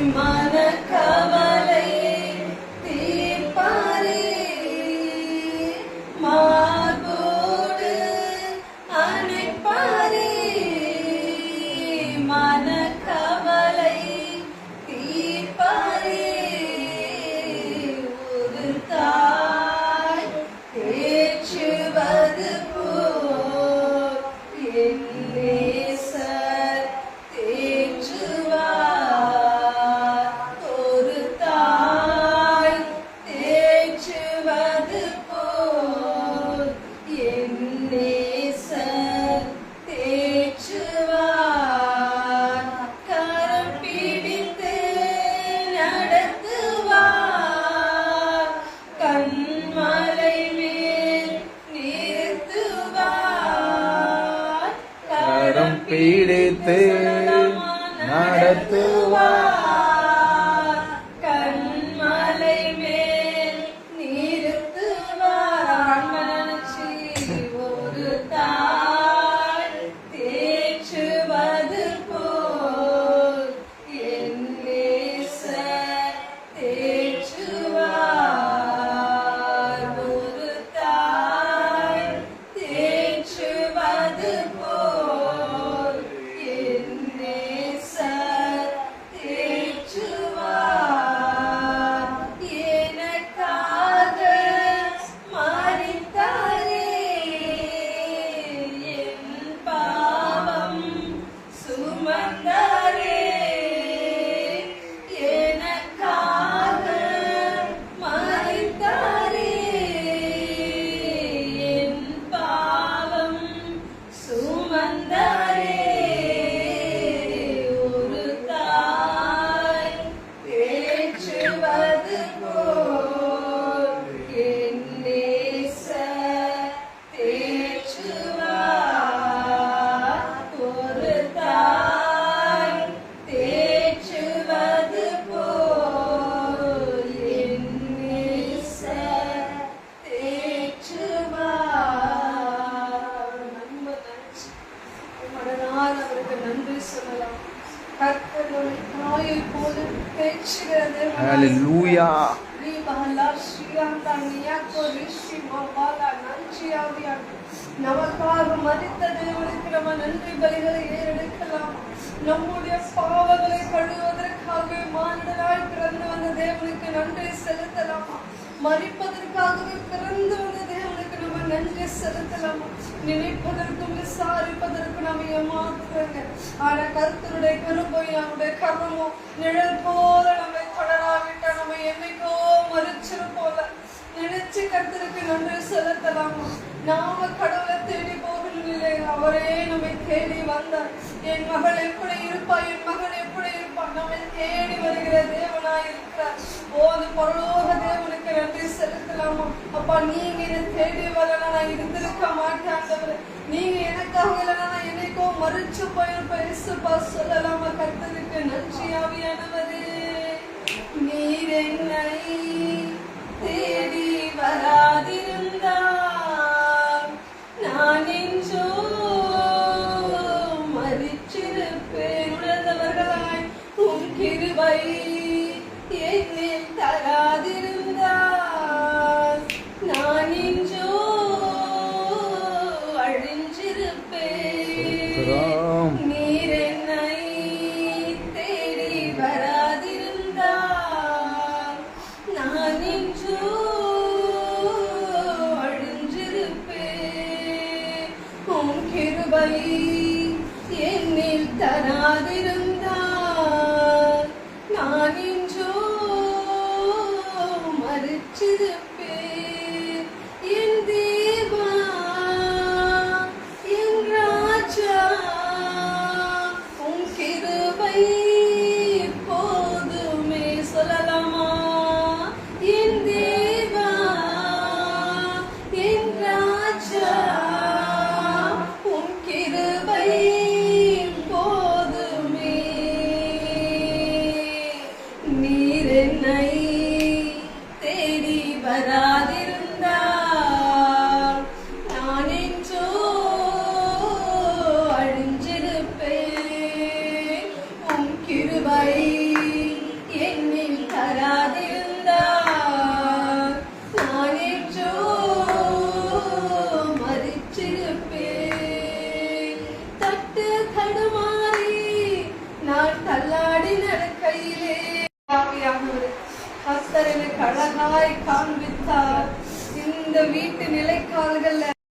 My. month. பீடித்து நடத்துவார். Hallelujah. நமக்காக மதித்த தேவனுக்கு நம்ம நன்றி பலிகளை ஏறெடுக்கலாம் நம்முடைய பாவங்களை கழுவதற்காகவே மானிடராய் பிறந்து வந்த தேவனுக்கு நன்றி செலுத்தலாமா மறிப்பதற்காகவே பிறந்து வந்த நன்றி செலுத்தலாமா நினைப்பதற்கும் விசாரிப்பதற்கும் நம்ம ஏமாத்துறங்க ஆனா கருத்தருடைய கிருபை நம்முடைய கர்மமோ நிழல் போல நம்மை தொடராவிட்டா நம்ம என்னைக்கோ மறிச்சிருப்போல நினைச்சு கருத்தருக்கு நன்றி செலுத்தலாமா நாம கடவுளை தேடி போகணும் இல்லை அவரே நம்மை தேடி வந்தார் என் மகள் எப்படி இருப்பா? என் மகன் எப்படி இருப்பான் நம்மை தேடி வருகிற தேவனாய் இருக்கிறார் போது பரலோக தேவனுக்கு நன்றி செலுத்தலாமா? அப்பா நீங்க என்னை தேடி வரலாம் நான் இருந்திருக்க மாட்டேன் நீங்க எனக்காக இல்லைன்னா நான் என்னைக்கோ மறிச்சு போயிருப்பேன் சொல்லலாமா? கத்தருக்கு நன்றி ஆவியானவரே தராதிருந்தார் நான் என்றோ மறிச்சிருப்பேன்